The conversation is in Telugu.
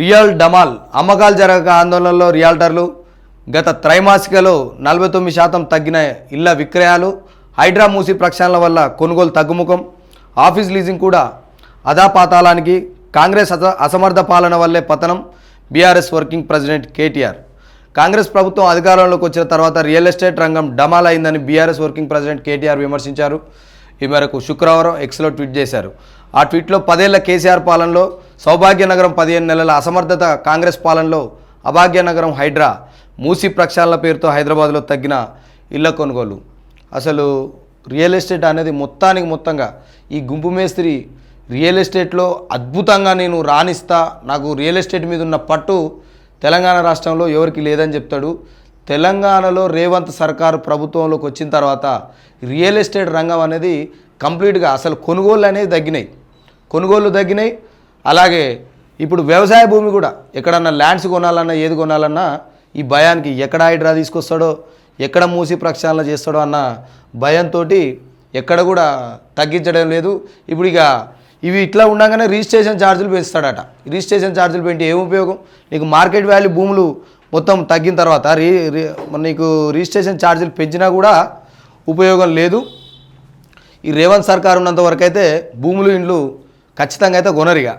రియల్ డమాల్ అమ్మకాలు జరగక ఆందోళనలో రియాల్టర్లు. గత త్రైమాసికలో నలభై తొమ్మిది శాతం తగ్గిన ఇళ్ళ విక్రయాలు హైడ్రా మూసి ప్రక్షాళన వల్ల కొనుగోలు తగ్గుముఖం. ఆఫీస్ లీజింగ్ కూడా అదాపాతాళానికి కాంగ్రెస్ అస అసమర్థ పాలన వల్లే పతనం BRS working president KTR. Congress ప్రభుత్వం అధికారంలోకి వచ్చిన తర్వాత రియల్ ఎస్టేట్ రంగం డమాల్ అయిందని బీఆర్ఎస్ వర్కింగ్ ప్రెసిడెంట్ కేటీఆర్ విమర్శించారు. ఈ మేరకు శుక్రవారం ఎక్స్లో ట్వీట్ చేశారు. ఆ ట్వీట్లో పదేళ్ళ కేసీఆర్ పాలనలో సౌభాగ్యనగరం పదిహేను నెలల అసమర్థత కాంగ్రెస్ పాలనలో అభాగ్యనగరం హైడ్రా మూసి ప్రక్షాళన పేరుతో హైదరాబాద్లో తగ్గిన ఇళ్ళ కొనుగోలు. అసలు రియల్ ఎస్టేట్ అనేది మొత్తానికి మొత్తంగా ఈ గుంపు మేస్త్రి రియల్ ఎస్టేట్లో అద్భుతంగా నేను రాణిస్తా నాకు రియల్ ఎస్టేట్ మీద ఉన్న పట్టు తెలంగాణ రాష్ట్రంలో ఎవరికి లేదని చెప్తాడు. తెలంగాణలో రేవంత్ సర్కారు ప్రభుత్వంలోకి వచ్చిన తర్వాత రియల్ ఎస్టేట్ రంగం అనేది కంప్లీట్గా అసలు కొనుగోళ్ళు అనేది తగ్గినాయి. కొనుగోళ్ళు తగ్గినాయి. అలాగే ఇప్పుడు వ్యవసాయ భూమి కూడా ఎక్కడన్నా ల్యాండ్స్ కొనాలన్నా ఏది కొనాలన్నా ఈ భయానికి ఎక్కడ హైడ్రా తీసుకొస్తాడో ఎక్కడ మూసి ప్రక్షాళన చేస్తాడో అన్న భయంతో ఎక్కడ కూడా తగ్గించడం లేదు. ఇప్పుడు ఇక ఇవి ఇట్లా ఉండగానే రిజిస్ట్రేషన్ ఛార్జీలు పెంచుతాడట. రిజిస్ట్రేషన్ ఛార్జీలు పెంచి ఏం ఉపయోగం? నీకు మార్కెట్ వాల్యూ భూములు మొత్తం తగ్గిన తర్వాత రీ నీకు రిజిస్ట్రేషన్ ఛార్జీలు పెంచినా కూడా ఉపయోగం లేదు. ఈ రేవంత్ సర్కార్ ఉన్నంత వరకు అయితే భూములు ఇండ్లు ఖచ్చితంగా అయితే కొనరిగా